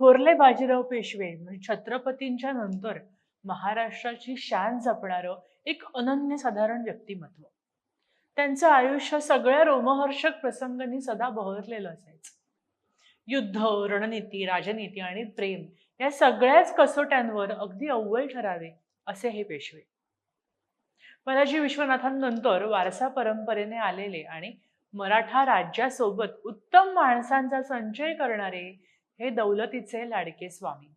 थोरले बाजीराव पेशवे म्हणजे छत्रपतींच्या नंतर महाराष्ट्राची शान जपणारं एक अनन्यसाधारण व्यक्तिमत्व. त्यांचं आयुष्य सगळ्या रोमहर्षक प्रसंगांनी सदा बहरलेलं असायचं. युद्ध रणनीती राजनीती आणि प्रेम या सगळ्याच कसोट्यांवर अगदी अव्वल ठरावे असे हे पेशवे. बालाजी विश्वनाथांनंतर वारसा परंपरेने आलेले आणि मराठा राज्यासोबत उत्तम माणसांचा संचय करणारे हे दौलतीचे लाडके स्वामी.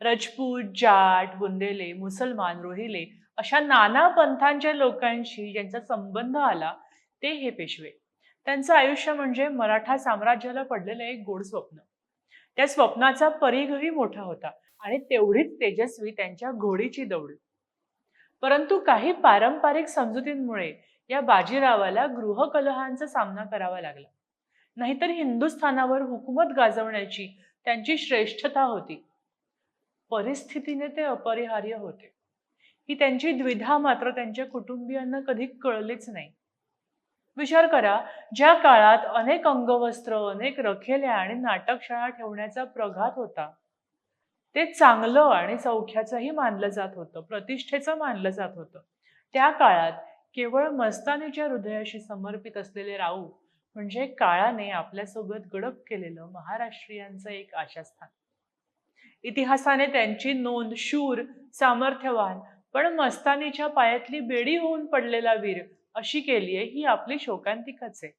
रजपूत जाट बुंदेले मुसलमान रोहिले अशा नाना पंथांच्या लोकांशी ज्यांचा संबंध आला ते हे पेशवे. त्यांचं आयुष्य म्हणजे मराठा साम्राज्याला पडलेलं एक गोड स्वप्न. त्या स्वप्नाचा परिघही मोठा होता आणि तेवढीच तेजस्वी त्यांच्या घोडीची दौड. परंतु काही पारंपरिक समजुतींमुळे या बाजीरावाला गृहकलहांचा सामना करावा लागला. नाहीतर हिंदुस्थानावर हुकूमत गाजवण्याची त्यांची श्रेष्ठता होती. परिस्थितीने ते अपरिहार्य होते. ही त्यांची द्विधा मात्र त्यांच्या कुटुंबियांना कधी कळलीच नाही. विचार करा ज्या काळात अनेक अंगवस्त्र अनेक रखेल्या आणि नाटकशाळा ठेवण्याचा प्रघात होता ते चांगलं आणि चौख्याचंही मानलं जात होतं प्रतिष्ठेचं मानलं जात होतं. त्या काळात केवळ मस्तानीच्या हृदयाशी समर्पित असलेले राऊ म्हणजे काळाने आपल्यासोबत गडप केलेलं महाराष्ट्रीयांचं एक आशास्थान. इतिहासाने त्यांची नोंद शूर सामर्थ्यवान पण मस्तानीच्या पायातली बेडी होऊन पडलेला वीर अशी केली आहे ही आपली शोकांतिकच आहे.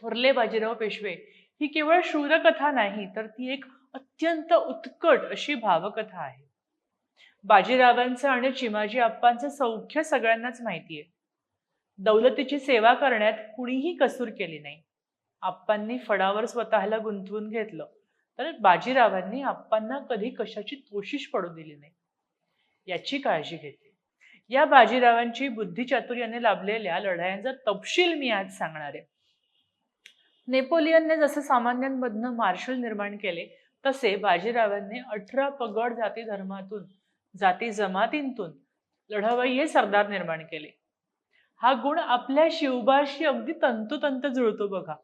थोरले बाजीराव पेशवे ही केवळ शूरकथा नाही तर ती एक अत्यंत उत्कट अशी भावकथा आहे. बाजीरावांचं आणि चिमाजी आप्पांचं सौख्य सगळ्यांनाच माहिती आहे. दौलतीची सेवा करण्यात कुणीही कसूर केली नाही. आप्पांनी फडावर स्वतःला गुंतवून घेतलं तर बाजीरावांनी आप्पांना कधी कशाची तोशिष पडू दिली नाही. याची काळजी घेतली या बाजीरावांची बुद्धिचातुर्याने लाभलेल्या लढायांचा तपशील मी आज सांगणार आहे. नेपोलियनने जसं सामान्यांमधनं मार्शल निर्माण केले तसे बाजीरावांनी अठरा पगड जाती धर्मातून जाती जमातींतून लढवय्ये सरदार निर्माण केले. हा गुण आपल्या शिवबाशी अगदी तंतोतंत जुळतो बघा.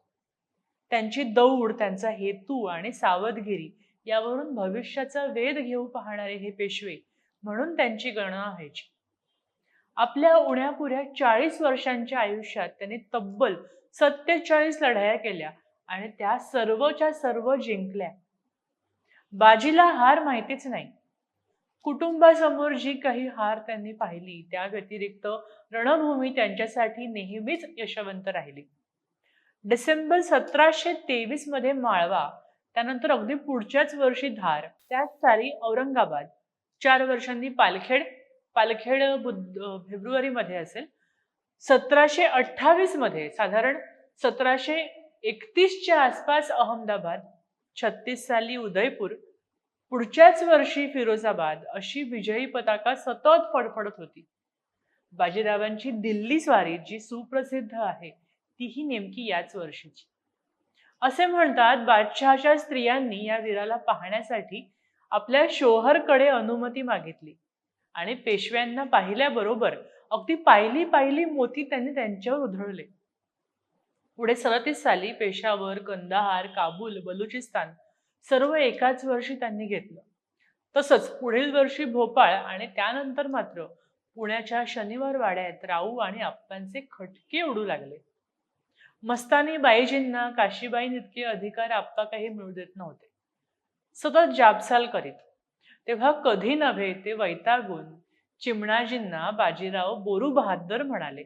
त्यांची दौड त्यांचा हेतू आणि सावधगिरी यावरून भविष्याचा वेध घेऊ पाहणारे हे पेशवे म्हणून त्यांची गणना व्हायची. आपल्या उण्यापुऱ्या चाळीस वर्षांच्या आयुष्यात त्यांनी तब्बल सत्तेचाळीस लढाया केल्या आणि त्या सर्वच्या सर्व जिंकल्या. बाजीला हार माहितीच नाही. कुटुंबासमोर जी काही हार त्यांनी पाहिली त्या व्यतिरिक्त रणभूमी त्यांच्यासाठी नेहमीच यशवंत राहिली. डिसेंबर सतराशे तेवीसमध्ये माळवा त्यानंतर अगदी पुढच्याच वर्षी धार त्याच साली औरंगाबाद. चार वर्षांनी पालखेड पालखेड बुद्ध फेब्रुवारी मध्ये असेल. सतराशे अठ्ठावीसमध्ये साधारण सतराशे एकतीसच्या आसपास अहमदाबाद छत्तीस साली उदयपूर पुढच्याच वर्षी फिरोजाबाद अशी विजयी पताका सतत फडफडत होती. बाजीरावांची दिल्ली स्वारी जी सुप्रसिद्ध आहे तीही नेमकी याच वर्षीची. असे म्हणतात बादशहाच्या स्त्रियांनी या वीराला पाहण्यासाठी आपल्या शोहरकडे अनुमती मागितली आणि पेशव्यांना पाहिल्याबरोबर अगदी पाहिली पाहिली मोती त्यांनी त्यांच्यावर उधळले. पुढे सदतीस साली पेशावर कंदाहार काबूल बलुचिस्तान सर्व एकाच वर्षी त्यांनी घेतलं. तसंच पुढील वर्षी भोपाळ आणि त्यानंतर मात्र पुण्याच्या शनिवार वाड्यात राऊ आणि आप्पांचे खटके उडू लागले. मस्तानी बाईजींना काशीबाईं इतके अधिकार आप्पा काही मिळू देत नव्हते. सतत जाबसाल करीत. तेव्हा कधी नव्हे ते वैतागून चिमणाजींना बाजीराव बोरू बहादर म्हणाले.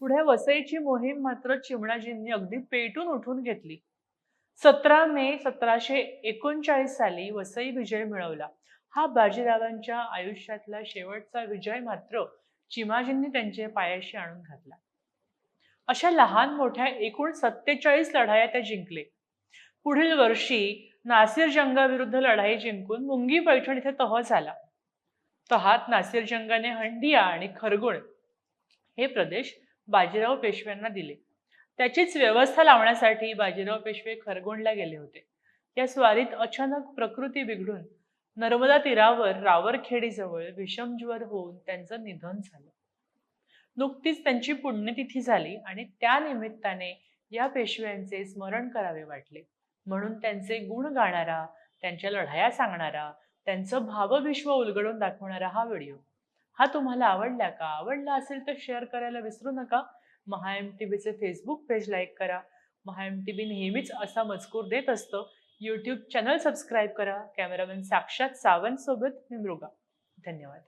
पुढे वसईची मोहीम मात्र चिमणाजींनी अगदी पेटून उठून घेतली. सतरा मे सतराशे एकोणचाळीस साली वसई विजय मिळवला. हा बाजीरावांच्या आयुष्यातला शेवटचा विजय मात्र चिमाजींनी त्यांच्या पायाशी आणून घातला. अशा लहान मोठ्या एकूण सत्तेचाळीस लढाया त्या जिंकले. पुढील वर्षी नासिर जंगाविरुद्ध लढाई जिंकून मुंगी पैठण इथे तह झाला. तहात नासिर जंगाने हंडिया आणि खरगुण हे प्रदेश बाजीराव पेशव्यांना दिले. त्याचीच व्यवस्था लावण्यासाठी बाजीराव पेशवे खरगोंडला गेले होते. या स्वारीत अचानक प्रकृती बिघडून नर्मदा तीरावर रावरखेडीजवळ विषमज्वर होऊन त्यांचं निधन झालं. नुकतीच त्यांची पुण्यतिथी झाली आणि त्या निमित्ताने या पेशव्यांचे स्मरण करावे वाटले. म्हणून त्यांचे गुण गाणारा त्यांच्या लढाया सांगणारा त्यांचं भावविश्व उलगडून दाखवणारा हा व्हिडिओ. हा तुम्हाला आवडला का? आवडला असेल तर शेअर करायला विसरू नका. महा एम टी बीचे फेसबुक पेज लाईक करा. महा एम टी बी नेहमीच असा मजकूर देत असतं. यूट्यूब चॅनल सबस्क्राईब करा. कॅमेरामॅन साक्षात सावंत सोबत मी मृगा. धन्यवाद.